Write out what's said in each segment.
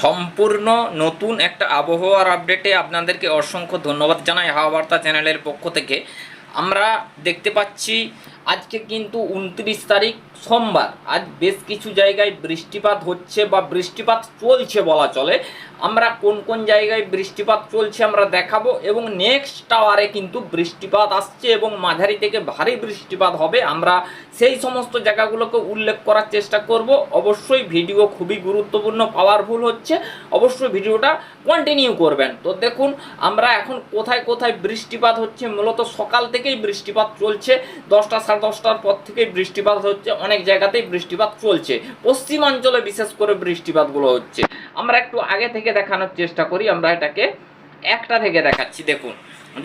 সম্পূর্ণ নতুন একটা আবহাওয়ার আপডেটে আপনাদেরকে অসংখ্য ধন্যবাদ জানাই হাওয়া বার্তা চ্যানেলের পক্ষ থেকে। আমরা দেখতে পাচ্ছি আজকে কিন্তু উনত্রিশ তারিখ সোমবার। আজ বেশ কিছু জায়গায় বৃষ্টিপাত হচ্ছে বা বৃষ্টিপাত চলছে বলা চলে। আমরা কোন কোন জায়গায় বৃষ্টিপাত চলছে আমরা দেখাবো এবং নেক্সট আওয়ারে কিন্তু বৃষ্টিপাত আসছে এবং মাঝারি থেকে ভারী বৃষ্টিপাত হবে। আমরা সেই সমস্ত জায়গাগুলোকে উল্লেখ করার চেষ্টা করব। অবশ্যই ভিডিও খুবই গুরুত্বপূর্ণ পাওয়ারফুল হচ্ছে। অবশ্যই ভিডিওটা কন্টিনিউ করবেন। তো দেখুন, আমরা এখন কোথায় কোথায় বৃষ্টিপাত হচ্ছে? মূলত সকাল থেকেই বৃষ্টিপাত চলছে। দশটা সাড়ে দশটার পর থেকেই বৃষ্টিপাত হচ্ছে, অনেক জায়গাতেই বৃষ্টিপাত চলছে। পশ্চিমাঞ্চলে বিশেষ করে বৃষ্টিপাতগুলো হচ্ছে। আমরা একটু আগে থেকে দেখানোর চেষ্টা করি, আমরা এটাকে একটা থেকে দেখাচ্ছি, দেখুন।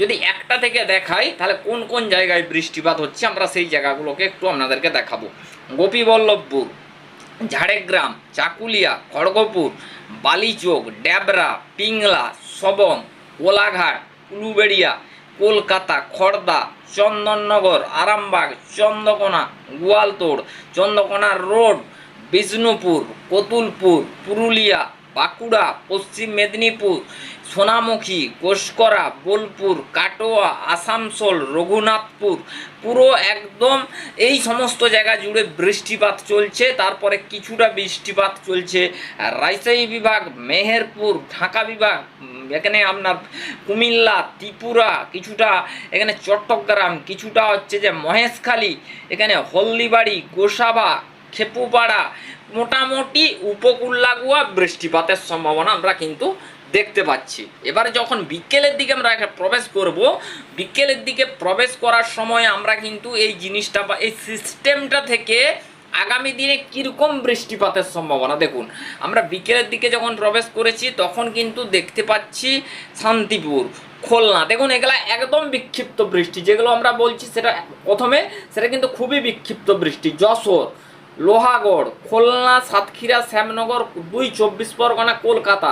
যদি একটা থেকে দেখাই, তাহলে কোন কোন জায়গায় বৃষ্টিপাত হচ্ছে, আমরা সেই জায়গাগুলোকে একটু আপনাদেরকে দেখাবো। গোপীবল্লভপুর, ঝাড়গ্রাম, চাকুলিয়া, খড়গপুর, বালিচোক, ড্যাবরা, পিংলা, সবং, কোলাঘাট, উলুবেড়িয়া, কলকাতা খড়দা চন্দননগর আরামবাগ চন্দ্রকোনা গোয়ালতোড় চন্দ্রকোনা রোড বিষ্ণুপুর কতুলপুর পুরুলিয়া বাঁকুড়া, পশ্চিম মেদিনীপুর, সোনামুখী কোষকরা বোলপুর, কাটোয়া, আসানসোল, রঘুনাথপুর, পুরো একদম এই সমস্ত জায়গা জুড়ে বৃষ্টিপাত চলছে। তারপরে কিছুটা বৃষ্টিপাত চলছে। রাজশাহী বিভাগ, মেহেরপুর, ঢাকা বিভাগ, এখানে আপনার কুমিল্লা, ত্রিপুরা, কিছুটা এখানে চট্টগ্রাম, কিছুটা হচ্ছে যে মহেশখালী, এখানে হলদিবাড়ি, গোসাবা খেপুপাড়া। মোটামুটি উপকূল লাগুয়া বৃষ্টিপাতের সম্ভাবনা আমরা কিন্তু দেখতে পাচ্ছি। এবারে যখন বিকেলের দিকে আমরা প্রবেশ করব, বিকেলের দিকে প্রবেশ করার সময় আমরা কিন্তু এই জিনিসটা বা এই সিস্টেমটা থেকে আগামী দিনে কীরকম বৃষ্টিপাতের সম্ভাবনা দেখুন। আমরা বিকেলের দিকে যখন প্রবেশ করেছি, তখন কিন্তু দেখতে পাচ্ছি শান্তিপুর, খুলনা। দেখুন, এগুলা একদম বিক্ষিপ্ত বৃষ্টি। যেগুলো আমরা বলছি, সেটা প্রথমে সেটা কিন্তু খুবই বিক্ষিপ্ত বৃষ্টি। যশোর লোহাগড়, খুলনা, সাতক্ষীরা, শ্যামনগর, দুই চব্বিশ পরগনা, কলকাতা।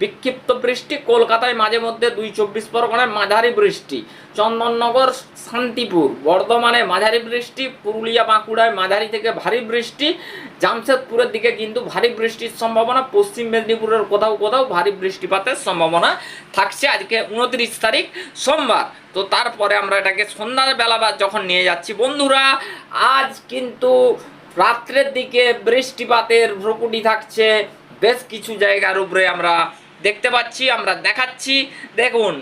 বিক্ষিপ্ত বৃষ্টি, কলকাতায় মাঝে মধ্যে দুই চব্বিশ পরগনায় মাঝারি বৃষ্টি। চন্দননগর, শান্তিপুর, বর্ধমানে মাঝারি বৃষ্টি, পুরুলিয়া, বাঁকুড়ায় মাঝারি থেকে ভারী বৃষ্টি। জামশেদপুরের দিকে কিন্তু ভারী বৃষ্টির সম্ভাবনা, পশ্চিম মেদিনীপুরের কোথাও কোথাও ভারী বৃষ্টিপাতের সম্ভাবনা থাকছে আজকে উনত্রিশ তারিখ সোমবার। তো তারপরে আমরা এটাকে সন্ধ্যার বেলা বা যখন নিয়ে যাচ্ছি, বন্ধুরা, আজ কিন্তু রাত্রের দিকে বৃষ্টিপাতের ভ্রকুটি থাকছে, বেশ কিছু জায়গার উপরে আমরা দেখতে পাচ্ছি, আমরা দেখাচ্ছি। দেখুন,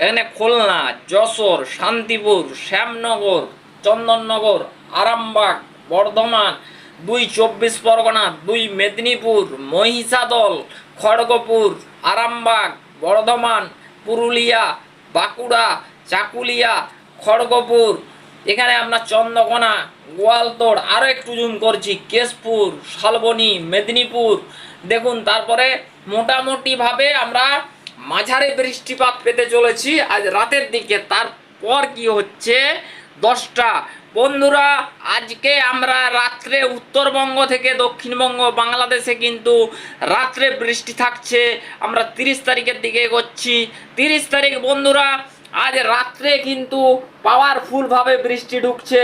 এখানে খুলনা, যশোর, শান্তিপুর, শ্যামনগর, চন্দননগর, আরামবাগ, বর্ধমান, দুই চব্বিশ পরগনা, দুই মেদিনীপুর, মহিষাদল, খড়গপুর, আরামবাগ, বর্ধমান, পুরুলিয়া, বাঁকুড়া, চাকুলিয়া, খড়গপুর এখানে আমরা চন্দ্রকোনা, গোয়ালতোড় আরও একটু জুম করছি। কেশপুর, শালবনী, মেদিনীপুর। দেখুন, তারপরে মোটামুটিভাবে আমরা মাঝারি বৃষ্টিপাত পেতে চলেছি আজ রাতের দিকে। তারপর কি হচ্ছে? দশটা। বন্ধুরা, আজকে আমরা রাত্রে উত্তরবঙ্গ থেকে দক্ষিণবঙ্গ, বাংলাদেশে কিন্তু রাত্রে বৃষ্টি থাকছে। আমরা তিরিশ তারিখের দিকে এগোচ্ছি। তিরিশ তারিখ, বন্ধুরা আজ রাত্রে কিন্তু পাওয়ারফুলভাবে বৃষ্টি ঢুকছে।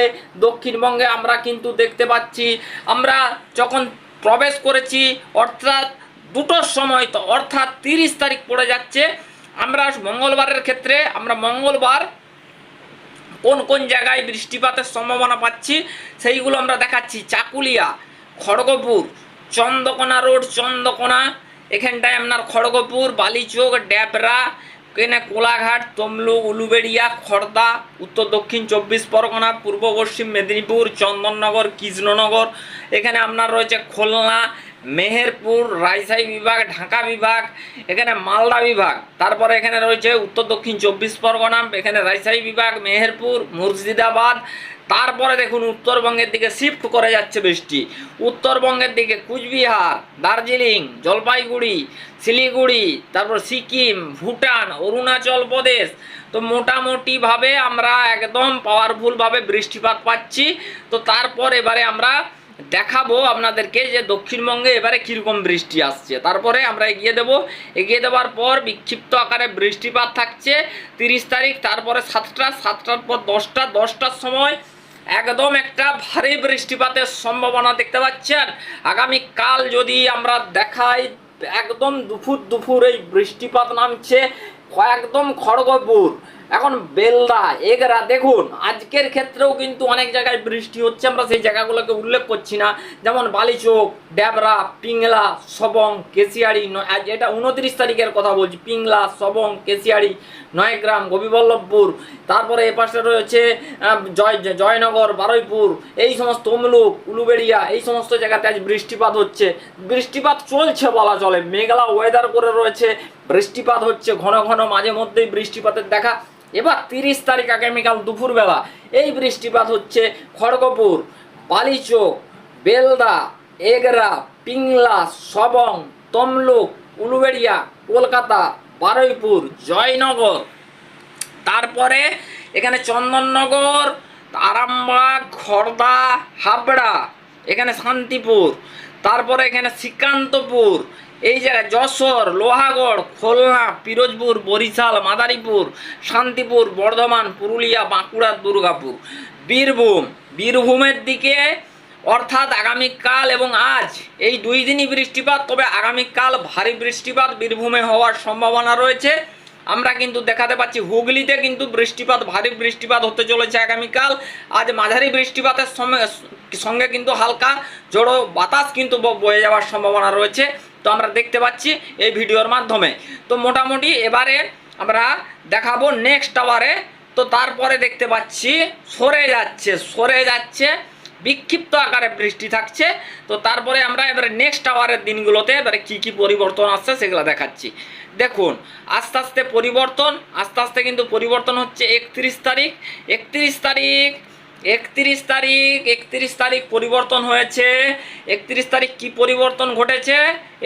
দক্ষিণবঙ্গে আমরা কিন্তু দেখতে পাচ্ছি, আমরা যখন প্রবেশ করেছি, অর্থাৎ দুটোর সময় তো, অর্থাৎ তিরিশ তারিখ পড়ে যাচ্ছে, আমরা মঙ্গলবারের ক্ষেত্রে, আমরা মঙ্গলবার কোন কোন জায়গায় বৃষ্টিপাতের সম্ভাবনা পাচ্ছি, সেইগুলো আমরা দেখাচ্ছি। চাকুলিয়া, খড়গপুর, চন্দ্রকোনা রোড, চন্দ্রকোনা, এখানটায় আপনার খড়গপুর, বালিচোক, ড্যাবরা এখানে কোলাঘাট, তমলুক, উলুবেড়িয়া, খর্দা, উত্তর দক্ষিণ চব্বিশ পরগনা, পূর্ব পশ্চিম মেদিনীপুর, চন্দননগর, কৃষ্ণনগর। এখানে আপনার রয়েছে খুলনা মেহেরপুর, রাজশাহী বিভাগ, ঢাকা বিভাগ, এখানে মালদা বিভাগ। তারপরে এখানে রয়েছে উত্তর দক্ষিণ চব্বিশ পরগনা, এখানে রাজশাহী বিভাগ, মেহেরপুর, মুর্শিদাবাদ। তারপরে দেখুন উত্তরবঙ্গের দিকে শিফট করে যাচ্ছে বৃষ্টি। উত্তরবঙ্গের দিকে কুচবিহার, দার্জিলিং, জলপাইগুড়ি, শিলিগুড়ি, তারপর সিকিম, ভুটান, অরুণাচল প্রদেশ। তো মোটামুটিভাবে আমরা একদম পাওয়ারফুলভাবে বৃষ্টিপাত পাচ্ছি। তো তারপর এবারে আমরা দেখাবো আপনাদেরকে যে দক্ষিণবঙ্গে এবারে কীরকম বৃষ্টি আসছে। তারপরে আমরা এগিয়ে দেব। এগিয়ে দেওয়ার পর বিক্ষিপ্ত আকারে বৃষ্টিপাত থাকছে। তিরিশ তারিখ, তারপরে সাতটা, সাতটার পর দশটা, দশটার সময় একদম একটা ভারী বৃষ্টিপাতের সম্ভাবনা দেখতে পাচ্ছেন। আগামীকাল যদি আমরা দেখাই, একদম দুপুর দুপুর এই বৃষ্টিপাত নামছে। একদম খড়গপুর। এখন বেলদা, এগরা, দেখুন, আজকের ক্ষেত্রেও কিন্তু অনেক জায়গায় বৃষ্টি হচ্ছে, আমরা সেই জায়গাগুলোকে উল্লেখ করছি না। যেমন বালিচোক, ড্যাবরা, পিংলা, সবং কেশিয়াড়ি এটা উনত্রিশ তারিখের কথা বলছি, পিংলা, সবং কেশিয়াড়ি নয়গ্রাম গোপীবল্লভপুর তারপরে এপাশে রয়েছে জয় জয়নগর, বারুইপুর, এই সমস্ত তমলুক, উলুবেড়িয়া, এই সমস্ত জায়গাতে আজ বৃষ্টিপাত হচ্ছে। বৃষ্টিপাত চলছে বলা চলে, মেঘলা ওয়েদার করে রয়েছে বৃষ্টিপাত হচ্ছে ঘন ঘন, মাঝে মধ্যেই বৃষ্টিপাতের দেখা। এবার তিরিশ তারিখ আগামীকাল দুপুরবেলা এই বৃষ্টিপাত হচ্ছে খড়গপুর, বালিচোক, বেলদা, এগরা, পিংলা, সবং, তমলুক, উলুবেড়িয়া, কলকাতা, বারুইপুর, জয়নগর। তারপরে এখানে চন্দননগর, আরামবাগ খড়দা হাবড়া, এখানে শান্তিপুর। তারপরে এখানে শ্রীকান্তপুর, এই জায়গায় যশোর, লোহাগড়, খুলনা, পিরোজপুর, বরিশাল, মাদারীপুর, শান্তিপুর, বর্ধমান, পুরুলিয়া, বাঁকুড়া, দুর্গাপুর। বীরভূম, বীরভূমের দিকে অর্থাৎ আগামীকাল এবং আজ, এই দুই দিনই বৃষ্টিপাত, তবে আগামীকাল ভারী বৃষ্টিপাত বীরভূমে হওয়ার সম্ভাবনা রয়েছে। আমরা কিন্তু দেখাতে পাচ্ছি, হুগলিতে কিন্তু বৃষ্টিপাত, ভারী বৃষ্টিপাত হতে চলেছে আগামীকাল। আজ মাঝারি বৃষ্টিপাতের সঙ্গে সঙ্গে কিন্তু হালকা জড়ো বাতাস কিন্তু বয়ে যাওয়ার সম্ভাবনা রয়েছে। তো আমরা দেখতে পাচ্ছি এই ভিডিওর মাধ্যমে। তো মোটামুটি এবারে আমরা দেখাবো নেক্সট আওয়ারে তো তারপরে দেখতে পাচ্ছি, সরে যাচ্ছে সরে যাচ্ছে বিক্ষিপ্ত আকারে বৃষ্টি থাকছে। তো তারপরে আমরা এবারে নেক্সট আওয়ারের দিনগুলোতে এবারে কি কি পরিবর্তন আসছে সেগুলো দেখাচ্ছি। দেখুন, আস্তে আস্তে পরিবর্তন, আস্তে আস্তে কিন্তু পরিবর্তন হচ্ছে একত্রিশ তারিখ। একত্রিশ তারিখ একত্রিশ তারিখ একত্রিশ তারিখ পরিবর্তন হয়েছে। একত্রিশ তারিখ কি পরিবর্তন ঘটেছে?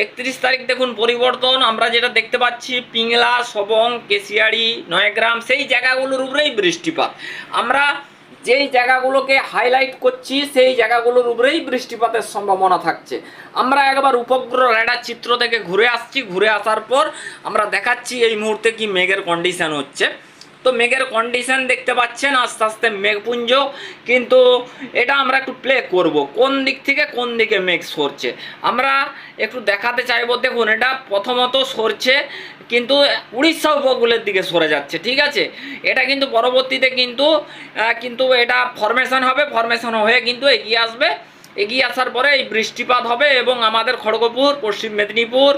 একত্রিশ তারিখ দেখুন পরিবর্তন, আমরা যেটা দেখতে পাচ্ছি, পিংলা, সবং, কেশিয়াড়ি, নয়গ্রাম, সেই জায়গাগুলোর উপরেই বৃষ্টিপাত। আমরা যেই জায়গাগুলোকে হাইলাইট করছি, সেই জায়গাগুলোর উপরেই বৃষ্টিপাতের সম্ভাবনা থাকছে। আমরা একবার উপগ্রহ রেডার চিত্র থেকে ঘুরে আসছি। ঘুরে আসার পর আমরা দেখাচ্ছি এই মুহূর্তে কি মেঘের কন্ডিশন হচ্ছে। তো মেঘের কন্ডিশন দেখতে পাচ্ছেন, আস্তে আস্তে মেঘপুঞ্জ। কিন্তু এটা আমরা একটু প্লে করব, কোন দিক থেকে কোন দিকে মেঘ সরছে। আমরা একটু দেখাতে চাইব, দেখুন, এটা প্রথমত সরছে, কিন্তু উড়িষ্যা উপকূলের দিকে সরে যাচ্ছে, ঠিক আছে? এটা কিন্তু পরবর্তীতে কিন্তু কিন্তু এটা ফরমেশন হবে ফরমেশন হয়ে কিন্তু এগিয়ে আসবে। এগিয়ে আসার পরে এই বৃষ্টিপাত হবে এবং আমাদের খড়গপুর, পশ্চিম মেদিনীপুর,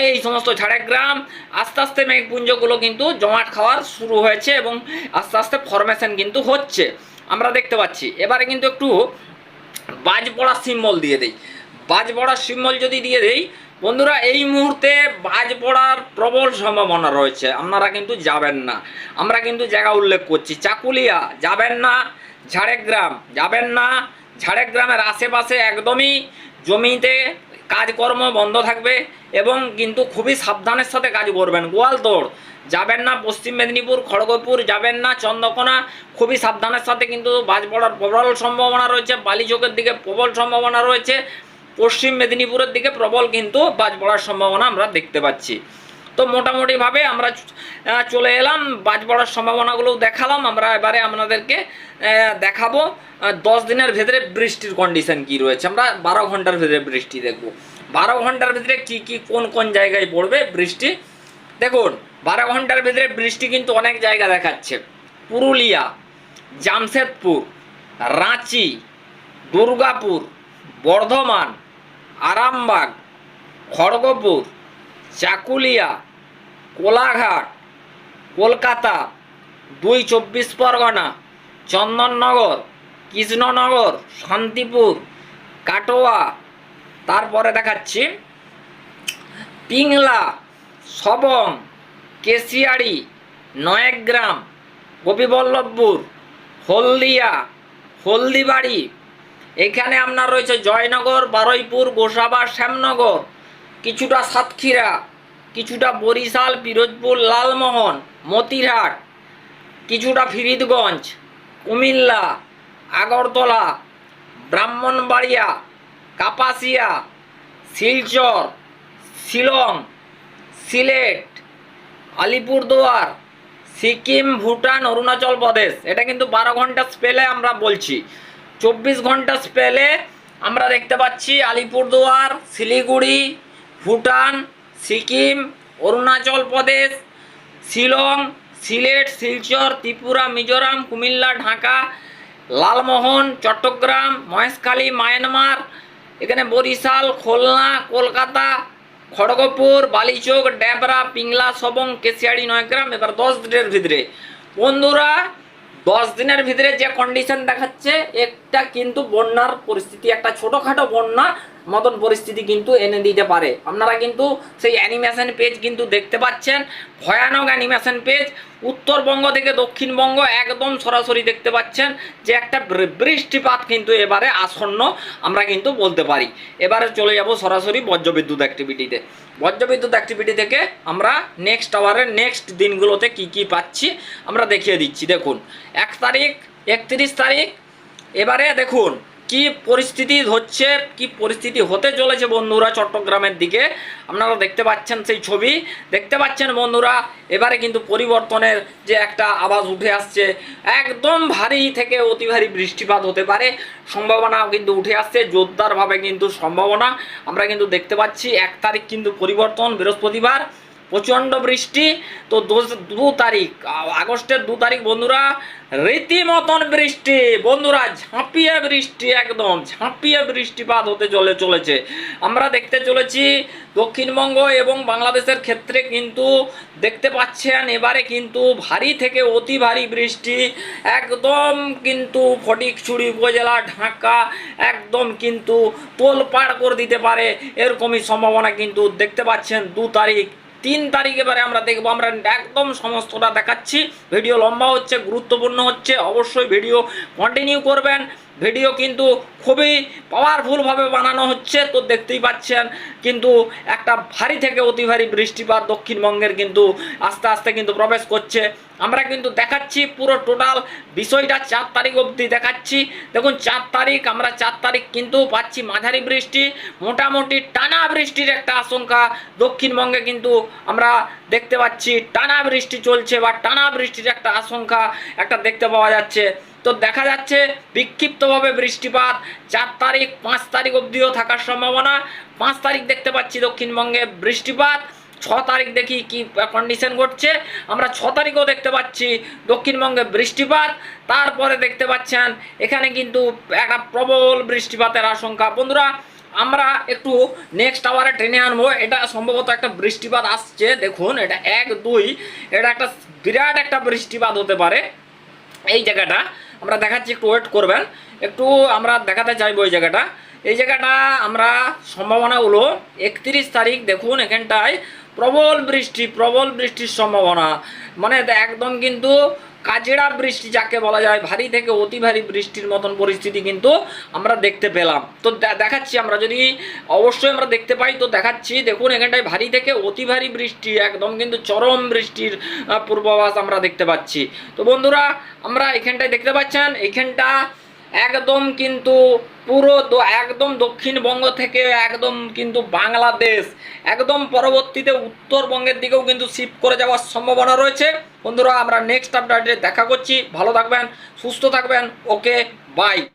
এই সমস্ত ঝাড়গ্রাম, আস্তে আস্তে মেঘপুঞ্জগুলো কিন্তু জমাট খাওয়ার শুরু হয়েছে এবং আস্তে আস্তে ফরমেশন কিন্তু হচ্ছে। আমরা দেখতে পাচ্ছি। এবারে কিন্তু একটু বাজ পড়া সিম্বল দিয়ে দেই। বাজ পড়ার সিম্বল যদি দিয়ে দেই, বন্ধুরা, এই মুহূর্তে বাজ পড়ার প্রবল সম্ভাবনা রয়েছে। আপনারা কিন্তু যাবেন না। আমরা কিন্তু জায়গা উল্লেখ করছি। চাকুলিয়া, যাবেন না। ঝাড়গ্রাম, যাবেন না। ঝাড়গ্রামের আশেপাশে একদমই জমিতে কাজকর্ম বন্ধ থাকবে এবং কিন্তু খুবই সাবধানের সাথে কাজ করবেন। গোয়ালতোড় যাবেন না পশ্চিম মেদিনীপুর, খড়গপুর, যাবেন না চন্দ্রকোনা। খুবই সাবধানের সাথে কিন্তু বাজ পড়ার প্রবল সম্ভাবনা রয়েছে বালিচকের দিকে প্রবল সম্ভাবনা রয়েছে। পশ্চিম মেদিনীপুরের দিকে প্রবল কিন্তু বাজ পড়ার সম্ভাবনা আমরা দেখতে পাচ্ছি। তো মোটামুটিভাবে আমরা চলে এলাম। বাজ পড়ার সম্ভাবনাগুলো দেখালাম। আমরা এবারে আপনাদেরকে দেখাবো দশ দিনের ভেতরে বৃষ্টির কন্ডিশন কি রয়েছে। আমরা বারো ঘণ্টার ভেতরে বৃষ্টি দেখব। বারো ঘণ্টার ভেতরে কি কি, কোন কোন জায়গায় পড়বে বৃষ্টি? দেখুন, বারো ঘণ্টার ভেতরে বৃষ্টি কিন্তু অনেক জায়গা দেখাচ্ছে। পুরুলিয়া, জামশেদপুর, রাঁচি, দুর্গাপুর, বর্ধমান, আরামবাগ, খড়গপুর, চাকুলিয়া, কোলাঘাট কলকাতা, দুই চব্বিশ পরগনা, চন্দননগর, কৃষ্ণনগর, শান্তিপুর, কাটোয়া। তারপরে দেখাচ্ছি পিংলা, সবং কেশিয়াড়ি নয়গ্রাম, গোপীবল্লভপুর, হলদিয়া, হলদিবাড়ি। এখানে আপনার রয়েছে জয়নগর, বারুইপুর, গোসাবা, শ্যামনগর, কিছুটা সাতক্ষীরা কিছুটা বরিশাল, পিরোজপুর, লালমোহন, মতিরহাট, কিছুটা ফিরিদগঞ্জ কুমিল্লা, আগরতলা, ব্রাহ্মণবাড়িয়া, কাপাসিয়া, শিলচর, শিলং, সিলেট, আলিপুরদুয়ার, সিকিম, ভুটান, অরুণাচল প্রদেশ। এটা কিন্তু বারো ঘণ্টা স্পেলে আমরা বলছি। চব্বিশ ঘণ্টা স্পেলে আমরা দেখতে পাচ্ছি আলিপুরদুয়ার, শিলিগুড়ি, ভুটান সিকিম, অরুণাচল প্রদেশ, শিলং, সিলেট, শিলচর, ত্রিপুরা, মিজোরাম, কুমিল্লা, ঢাকা, লালমোহন, চট্টগ্রাম, মহেশখালী, মায়ানমার, এখানে বরিশাল, খুলনা, কলকাতা, খড়গপুর, বালিচোক, ড্যাবরা, পিংলা, সবং, কেশিয়াড়ি, নয়গ্রাম, এবার দশ দিনের ভিতরে। বন্ধুরা, দশ দিনের ভিতরে যে কন্ডিশন দেখাচ্ছে, একটা কিন্তু বন্যার পরিস্থিতি, একটা ছোটোখাটো বন্যা মতন পরিস্থিতি কিন্তু এনে দিতে পারে। আপনারা কিন্তু সেই অ্যানিমেশন পেজ কিন্তু দেখতে পাচ্ছেন। ভয়ানক অ্যানিমেশন পেজ উত্তরবঙ্গ থেকে দক্ষিণবঙ্গ একদম সরাসরি দেখতে পাচ্ছেন যে একটা বৃষ্টিপাত কিন্তু এবারে আসন্ন আমরা কিন্তু বলতে পারি। এবারে চলে যাব সরাসরি বজ্রবিদ্যুৎ অ্যাক্টিভিটিতে বজ্রবিদ্যুৎ অ্যাক্টিভিটি থেকে আমরা নেক্সট আওয়ারের নেক্সট দিনগুলোতে কি কি পাচ্ছি আমরা দেখিয়ে দিচ্ছি। দেখুন, এক তারিখ, একত্রিশ তারিখ, এবারে দেখুন কি পরিস্থিতি হচ্ছে, কি পরিস্থিতি হতে চলেছে বন্ধুরা চট্টগ্রামের দিকে? আপনারা দেখতে পাচ্ছেন সেই ছবি। দেখতে পাচ্ছেন বন্ধুরা, এবারে কিন্তু পরিবর্তনের যে একটা আওয়াজ উঠে আসছে। একদম ভারী থেকে অতি ভারী বৃষ্টিপাত হতে পারে। সম্ভাবনা কিন্তু উঠে আসছে, জোরদারভাবে কিন্তু সম্ভাবনা। আমরা কিন্তু দেখতে পাচ্ছি, এক তারিখ কিন্তু পরিবর্তন, বৃহস্পতিবার। প্রচণ্ড বৃষ্টি। তো দু তারিখ, আগস্টের দু তারিখ বন্ধুরা, রীতিমতন বৃষ্টি। বন্ধুরা, ঝাঁপিয়ে বৃষ্টি একদম, ঝাঁপিয়ে বৃষ্টিপাত হতে চলে, চলেছে। আমরা দেখতে চলেছি দক্ষিণবঙ্গ এবং বাংলাদেশের ক্ষেত্রে কিন্তু দেখতে পাচ্ছেন, এবারে কিন্তু ভারী থেকে অতি ভারী বৃষ্টি। একদম কিন্তু ফটিকছুড়ি উপজেলা, ঢাকা একদম কিন্তু তোলপাড় করে দিতে পারে, এরকমই সম্ভাবনা কিন্তু দেখতে পাচ্ছেন দু তারিখ। তিন তারিখ এবারে আমরা দেখব, আমরা একদম সমস্তটা দেখাচ্ছি। ভিডিও লম্বা হচ্ছে, গুরুত্বপূর্ণ হচ্ছে, অবশ্যই ভিডিও কন্টিনিউ করবেন। ভিডিও কিন্তু খুবই পাওয়ারফুলভাবে বানানো হচ্ছে, তো দেখতেই পাচ্ছেন। কিন্তু একটা ভারী থেকে অতি ভারী বৃষ্টিপাত দক্ষিণবঙ্গের কিন্তু আস্তে আস্তে কিন্তু প্রবেশ করছে। আমরা কিন্তু দেখাচ্ছি পুরো টোটাল বিষয়টা, চার তারিখ অবধি দেখাচ্ছি। দেখুন, চার তারিখ, আমরা চার তারিখ কিন্তু পাচ্ছি মাঝারি বৃষ্টি, মোটামুটি টানা বৃষ্টির একটা আশঙ্কা। দক্ষিণবঙ্গে কিন্তু আমরা দেখতে পাচ্ছি টানা বৃষ্টি চলছে বা টানা বৃষ্টির একটা আশঙ্কা একটা দেখতে পাওয়া যাচ্ছে। তো দেখা যাচ্ছে বিক্ষিপ্তভাবে বৃষ্টিপাত। চার তারিখ, পাঁচ তারিখ অবধিও থাকার সম্ভাবনা। পাঁচ তারিখ দেখতে পাচ্ছি দক্ষিণবঙ্গে বৃষ্টিপাত। ছ তারিখ দেখি কি কন্ডিশন ঘটছে। আমরা ছ তারিখও দেখতে পাচ্ছি দক্ষিণবঙ্গে বৃষ্টিপাত। তারপরে দেখতে পাচ্ছেন এখানে কিন্তু একটা প্রবল বৃষ্টিপাতের আশঙ্কা। বন্ধুরা, আমরা একটু নেক্সট আওয়ারে ট্রেনে আনব। এটা সম্ভবত একটা বৃষ্টিপাত আসছে। দেখুন, এটা এক দুই। এটা একটা বিরাট একটা বৃষ্টিপাত হতে পারে। এই জায়গাটা আমরা দেখাচ্ছি, একটু ওয়েট করবেন। একটু আমরা দেখাতে চাইব ওই জায়গাটা। এই জায়গাটা আমরা সম্ভাবনা হলো একত্রিশ তারিখ, দেখুন এখানটায় প্রবল বৃষ্টি, প্রবল বৃষ্টির সম্ভাবনা। মানে একদম কিন্তু কাজেরা বৃষ্টি যাকে বলা যায়, ভারী থেকে অতি ভারী বৃষ্টির মতন পরিস্থিতি কিন্তু আমরা দেখতে পেলাম। তো দেখাচ্ছি আমরা যদি, অবশ্যই আমরা দেখতে পাই, তো দেখাচ্ছি, দেখুন এখানটায় ভারী থেকে অতি ভারী বৃষ্টি, একদম কিন্তু চরম বৃষ্টির পূর্বাভাস আমরা দেখতে পাচ্ছি। তো বন্ধুরা, আমরা এখানটায় দেখতে পাচ্ছেন এইখানটা একদম কিন্তু পুরো একদম দক্ষিণবঙ্গ থেকে একদম কিন্তু বাংলাদেশ, একদম পরবর্তীতে উত্তরবঙ্গের দিকেও কিন্তু শিফট করে যাওয়ার সম্ভাবনা রয়েছে। বন্ধুরা, আমরা নেক্সট আপডেটে দেখা করছি। ভালো থাকবেন, সুস্থ থাকবেন। Okay bye